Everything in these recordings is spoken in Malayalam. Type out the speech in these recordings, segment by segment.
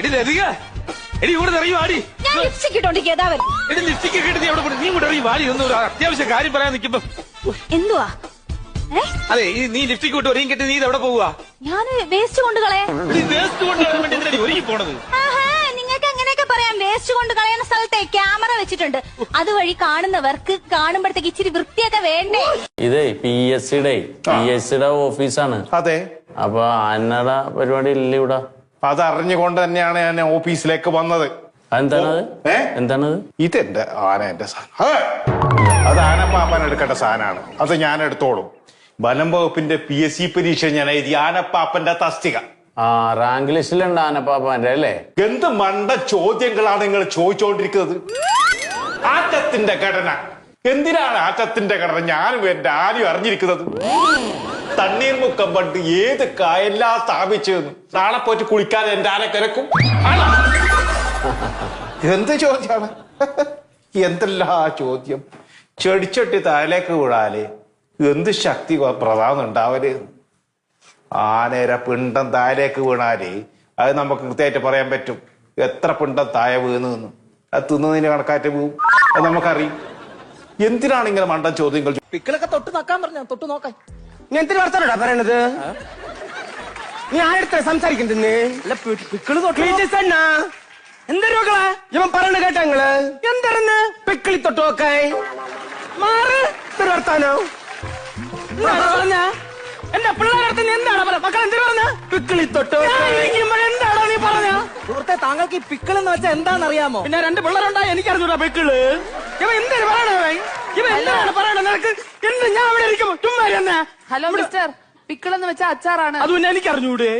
എടി ലതിക എടി ഇവിടെ ഇറങ്ങി വാടി. ഞാൻ ലിപ്സ്റ്റിക് വരും. എടി ലിപ്സ്റ്റിക് ഒക്കെ നീ അവിടെ പോയി. നീ ഇവിടെ ഇറങ്ങി വാടി. ഒന്ന് ഒരു അത്യാവശ്യ കാര്യം പറയാൻ നിൽക്കുമ്പോ. എന്തുവാ? ഏ? അതെ ഈ നീ ലിപ്സ്റ്റിക് വിട്ട് ഒരുങ്ങി കെട്ടി നീ ഇത് എവിടെ പോവുക? ഞാൻ വേസ്റ്റ് കൊണ്ട് കളയാൻ. നീ വേസ്റ്റ് കൊണ്ടുവരാൻ വേണ്ടി എന്തിനാടി ഒരുങ്ങി പോണത്? ആഹാ, നിങ്ങൾക്ക് അങ്ങനെയൊക്കെ പറയാം. വേസ്റ്റ് കൊണ്ട് കളയുന്ന സ്ഥലത്തെ ക്യാമറ വെച്ചിട്ടുണ്ട്. അതുവഴി കാണുന്നവർക്ക് കാണുമ്പോഴത്തേക്ക് ഇച്ചിരി വൃത്തിയൊക്കെ വേണ്ടേ? ഇതേ പി എസ് സിയുടെ പി എസ് സിയുടെ ഓഫീസാണ് അതെ. അപ്പൊ അന്നട പരിപാടി ഇല്ല ഇവിടെ. അതറിഞ്ഞുകൊണ്ട് തന്നെയാണ് ഞാൻ ഓഫീസിലേക്ക് വന്നത്. ഇത് ഏ? എന്താണത് ഇതെന്റെ ആന എന്റെ സാധനം. അതെ. അത് ആനപ്പാപ്പൻ എടുക്കേണ്ട സാധനമാണ്. അത് ഞാൻ എടുത്തോളും. വനം വകുപ്പിന്റെ പി എസ് സി പരീക്ഷ ഞാൻ എഴുതി ആനപ്പാപ്പന്റെ തസ്തിക. ആ റാങ്ക് ലിസ്റ്റിലുണ്ട് ആനപ്പാപ്പാന്റെ അല്ലേ? എന്ത് മണ്ട ചോദ്യങ്ങളാണ് നിങ്ങൾ ചോദിച്ചുകൊണ്ടിരിക്കുന്നത് ആറ്റത്തിന്റെ ഘടന. എന്തിനാണ് ആറ്റത്തിന്റെ ഘടന? ഞാനും എന്റെ ആരും അറിഞ്ഞിരിക്കുന്നത്. തണ്ണീർമുക്കം പണ്ട് ഏത് കായെല്ലാം സ്ഥാപിച്ചതെന്ന്? നാളെ പോയിട്ട് കുളിക്കാതെ എന്റെ ആനെ കിരക്കും? എന്ത് ചോദ്യമാണ്? എന്തെല്ലാ ചോദ്യം? ചെടിച്ചട്ടി താഴേക്ക് വിടാൽ എന്ത് ശക്തി പ്രധാനം ഉണ്ടാവൽ? ആനേര പിണ്ടം താഴേക്ക് വീണാൽ അത് നമുക്ക് കൃത്യമായിട്ട് പറയാൻ പറ്റും. എത്ര പിണ്ടം താഴെ വീണു എന്ന്. അത് തിന്നതിന് കണക്കാറ്റ് പോവും അത് നമുക്കറിയും. എന്തിനാണ് ഇങ്ങനെ മണ്ടൻ ചോദ്യങ്ങൾ പിക്കിളൊക്കെ തൊട്ട് നോക്കാൻ പറഞ്ഞ? തൊട്ട് നോക്കാൻ. നീ എന്തിനു വർത്താനോടാ പറയണത്? നീ ആരെടുത്ത സംസാരിക്കുന്നത് പിക്കിൾ തൊട്ട് എന്തൊരു മക്കളെ ഇവൻ പറയണ കേട്ട നിങ്ങൾ. എന്തരന്ന് പിക്കിളി തൊട്ട് നോക്കായി. മാറ്. എന്തൊരു വർത്താനോ? പറഞ്ഞ? എന്റെ പിള്ളേരടുത്ത് നീ എന്താണ് പറഞ്ഞ? മക്കൾ എന്തിനു പറഞ്ഞ? പിക്കിളി തൊട്ട് എന്താണോ നീ പറഞ്ഞ? സുഹൃത്തെ താങ്കൾക്ക് ഈ പിക്കിൾ എന്ന് വെച്ചാൽ എന്താണെന്ന് അറിയാമോ പിന്നെ രണ്ട് പിള്ളേരുണ്ടായി എനിക്കറിഞ്ഞൂടാ പിക്കിൾ. ഇവ എന്തിനു പറയണേ? ഇവ എന്താണ് പറയണേ? നിനക്ക് എന്ത് ഞാൻ ഇവിടെ ഇരിക്കും ചുമ്മാ തന്നെ ഹലോ മിസ്റ്റർ പിക്കിളെന്ന് വെച്ചാൽ അച്ചാറാണ്. അത് പിന്നെ എനിക്ക് അറിഞ്ഞൂടെ?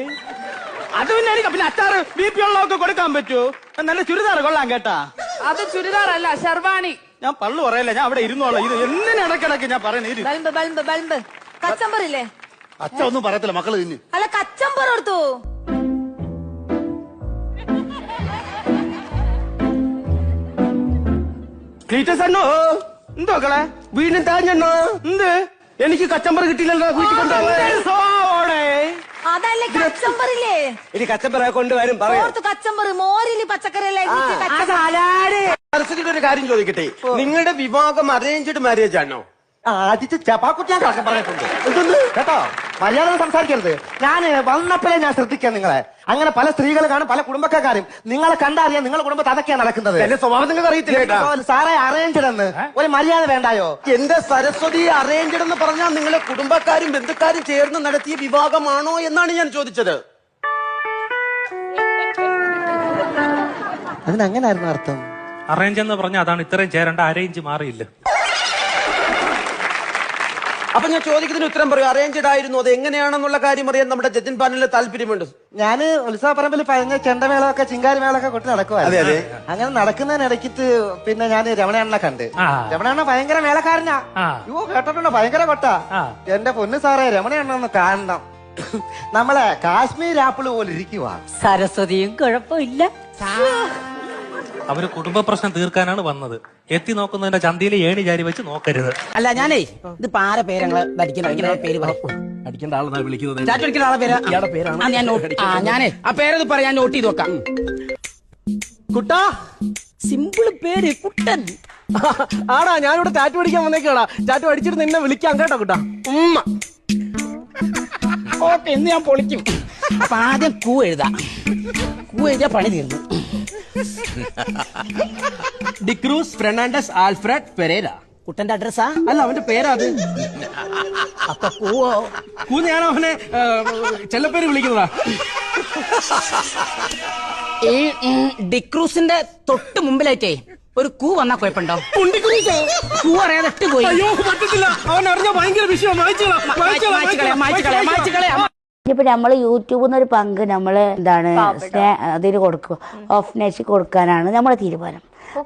അത് പിന്നെ എനിക്ക് പിന്നെ അച്ചാറ് ബി പി ഉള്ളതൊക്കെ കൊടുക്കാൻ പറ്റൂ. നല്ല ചുരിദാർ കൊള്ളാം കേട്ടാ. അത് ചുരിദാറല്ല ഷർവാണി. ഞാൻ പള്ളു പറയല്ല ഞാൻ അവിടെ ഇരുന്നോളാം. ഇത് എന്തിനു ഇടക്കിടക്ക് ഞാൻ ബൾബ് ബൾബ് ബൾബ്. ഇല്ലേ അച്ഛ ഒന്നും പറയത്തില്ല മക്കൾ തിന്നു. അല്ല കച്ചമ്പർ എടുത്തു ക്ലീറ്റസ് അണ്ണോ? എന്തോ വീണ്ടും താഞ്ഞണ്ണോ എന്ത്? എനിക്ക് കച്ചമ്പർ കിട്ടിയില്ലല്ലോ വീട്ടിൽ അതല്ലേ ഇനി കച്ചമ്പറ കൊണ്ടുവരും പറയാം. കച്ചമ്പർ മോരിൽ ഒരു കാര്യം ചോദിക്കട്ടെ. നിങ്ങളുടെ വിവാഹം അറേഞ്ച്ഡ് മാരേജ് ആണോ? ആദ്യത്തെ ചപ്പാക്കുട്ടി ഞാൻ പറഞ്ഞിട്ടുണ്ട് കേട്ടോ? മര്യാദ സംസാരിക്കരുത്. ഞാൻ വന്നപ്പോഴേ ഞാൻ ശ്രദ്ധിക്കാം നിങ്ങളെ. അങ്ങനെ പല സ്ത്രീകൾ കാണും പല കുടുംബക്കാരും. നിങ്ങളെ കണ്ടറിയാം നിങ്ങളുടെ കുടുംബത്തിൽ അതൊക്കെയാണ് നടക്കുന്നത്. എന്റെ സ്വഭാവം നിങ്ങൾക്ക് അറിയത്തില്ല സാറേ അറേഞ്ച്ഡ് എന്ന്. ഒരു മര്യാദ വേണ്ടായോ? എന്റെ സരസ്വതി അറേഞ്ച്ഡ് എന്ന് പറഞ്ഞാൽ നിങ്ങളെ കുടുംബക്കാരും ബന്ധുക്കാരും ചേർന്ന് നടത്തിയ വിവാഹമാണോ എന്നാണ് ഞാൻ ചോദിച്ചത്. അതിനങ്ങനായിരുന്നു അർത്ഥം. അറേഞ്ച് എന്ന് പറഞ്ഞാൽ അതാണ് ഇത്രയും ചേരേണ്ട അറേഞ്ച് മാറിയില്ല. അപ്പൊ ഞാൻ ചോദിക്കുന്നതിന് ഉത്തരം പറയും. അറേഞ്ച്ഡ് ആയിരുന്നു. അത് എങ്ങനെയാണെന്നുള്ള കാര്യം അറിയാൻ നമ്മുടെ ജഡ്ജിൻ പാനലിൽ താല്പര്യമുണ്ട്. ഞാൻ ഉത്സവപ്പറമ്പിൽ പഴഞ്ഞ ചെണ്ടമേളമൊക്കെ ചിങ്കാരിമേളമൊക്കെ കൊട്ടി നടക്കുവായിരുന്നു അതെ, അതെ. അങ്ങനെ നടക്കുന്നതിനിടയ്ക്ക് പിന്നെ ഞാൻ രമണണ്ണ കണ്ട്. ആ. രമണണ്ണ ഭയങ്കര മേളക്കാരനാ. ആ. യോ കേട്ടിട്ടുണ്ടോ? ഭയങ്കര കൊട്ടാ. ആ. എന്റെ പൊന്ന് സാറേ രമണണ്ണ ഒന്ന് കാണണം. നമ്മളെ കാശ്മീർ ആപ്പിൾ പോലെ ഇരിക്കുവാ. സരസ്വതിയും കുഴപ്പമില്ല. അവർ കുടുംബ പ്രശ്നം തീർക്കാനാണ് വന്നത്. എത്തി നോക്കുന്നതിന്റെ ചന്തയിൽ ഏണി ചാരി വെച്ച് നോക്കരുത്. അല്ല ഞാനേ ഇത് പാര പേരങ്ങൾ പേര് പറയും അടിക്കേണ്ട ആളെന്നാ വിളിക്കുന്നത്? ചാറ്റ് വിളിക്കുന്ന ആളെ പേരാ? ഇയാളുടെ പേരാണ്? ആ, ഞാൻ നോട്ട് ആ ഞാനേ ആ പേരത് പറയാൻ നോട്ട് ചെയ്ത് വെക്കാം. കുട്ടാ സിമ്പിൾ പേര് കുട്ടൻ. ആടാ ഞാനിവിടെ ടാറ്റു അടിക്കാൻ വന്നേക്കാടാ ടാറ്റു അടിച്ചിട്ട് നിന്നെ വിളിക്കാം കേട്ടോ കുട്ടാ. ഉമ്മ. ഓക്കെ ഇന്ന് ഞാൻ പൊളിക്കും. അപ്പൊ ആദ്യം കൂ എഴുതാ. കൂ എഴുതിയാ പണി തീർന്നു. ഡിക്രൂസ് ഫെർണാണ്ടസ് ആൽഫ്രഡ് പെരേര കുട്ടന്റെ അഡ്രസ്സാ അല്ല അവന്റെ പേരാ അത്. അപ്പൊ കൂവോ കൂന്ന് ഞാൻ അവനെ ചെല്ലപ്പേര് വിളിക്കുന്നതാ. ഈ ഡിക്രൂസിന്റെ തൊട്ട് മുമ്പിലായിട്ടേ ഒരു കൂ വന്നാ കുഴപ്പമുണ്ടോ? കൂ അറിയാതെ പോയി അയ്യോ പറ്റത്തില്ല. അവൻ അറിഞ്ഞ ഭയങ്കര വിഷയം വായിച്ചോളാം മായ്ച്ച് കളയാം മായ്ച്ച് കളയാം മായ്ച്ച് കളയാം. ഇപ്പൊ നമ്മൾ യൂട്യൂബിൽ നിന്ന് ഒരു പങ്ക് നമ്മൾ എന്താണ് അതിന് കൊടുക്കുക ഓഫ്നേഷ് കൊടുക്കാനാണ് നമ്മുടെ തീരുമാനം.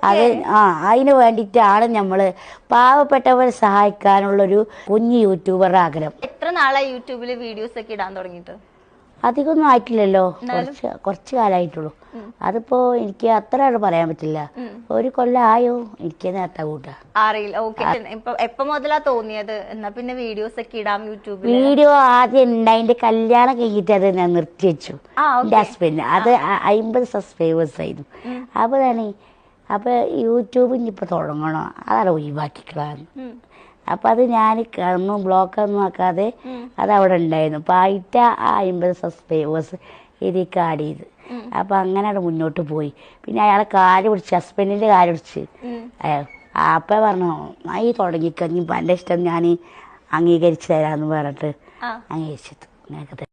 അത് ആ അതിന് വേണ്ടിയിട്ടാണ് നമ്മൾ പാവപ്പെട്ടവരെ സഹായിക്കാനുള്ളൊരു കുഞ്ഞു യൂട്യൂബറുടെ ആഗ്രഹം. എത്ര നാളായി യൂട്യൂബിൽ വീഡിയോസ് ഒക്കെ ഇടാൻ തുടങ്ങിയിട്ട്? അധികമൊന്നും ആയിട്ടില്ലല്ലോ. കുറച്ച് കുറച്ച് കാലമായിട്ടുള്ളൂ അതിപ്പോ എനിക്ക് അത്ര പറയാൻ പറ്റില്ല. ഒരു കൊല്ലം ആയോ? എനിക്ക് നേരത്തെ കൂട്ടാ അറിയില്ല. ഓക്കെ. എപ്പോ മുതലാ തോന്നിയത്? എന്നാ പിന്നെ വീഡിയോസ് ഒക്കെ ഇടാം യൂട്യൂബിൽ വീഡിയോ ആദ്യം ഉണ്ടായിന്റെ കല്യാണം കഴിഞ്ഞിട്ട് അത് ഞാൻ നിർത്തി വെച്ചു. എന്റെ ഹസ്ബൻഡ് അത് അമ്പത് സബ്സ്ക്രൈബേഴ്സ് ആയിരുന്നു. അപ്പൊ തന്നെ അപ്പൊ യൂട്യൂബ് ഇപ്പൊ തുടങ്ങണോ. അതാണ് ഒഴിവാക്കിക്കളാന്ന്. അപ്പൊ അത് ഞാൻ ഒന്നും ബ്ലോക്ക് ഒന്നും ആക്കാതെ അത് അവിടെ ഉണ്ടായിരുന്നു അപ്പൊ ആയിട്ട് ആ അമ്പത് സബ്സ്ക്രൈബേഴ്സ് ഇതിക്ക് ആഡ് ചെയ്ത് അപ്പൊ അങ്ങനെ അവിടെ മുന്നോട്ട് പോയി. പിന്നെ അയാളെ കാൽ പിടിച്ച് ഹസ്ബൻഡിന്റെ കാൽ പിടിച്ച്. അയാൾ അപ്പ പറഞ്ഞു ഈ തുടങ്ങിക്കഴിഞ്ഞ് എന്റെ ഇഷ്ടം ഞാൻ അംഗീകരിച്ചു തരാന്ന് പറഞ്ഞിട്ട് അംഗീകരിച്ചു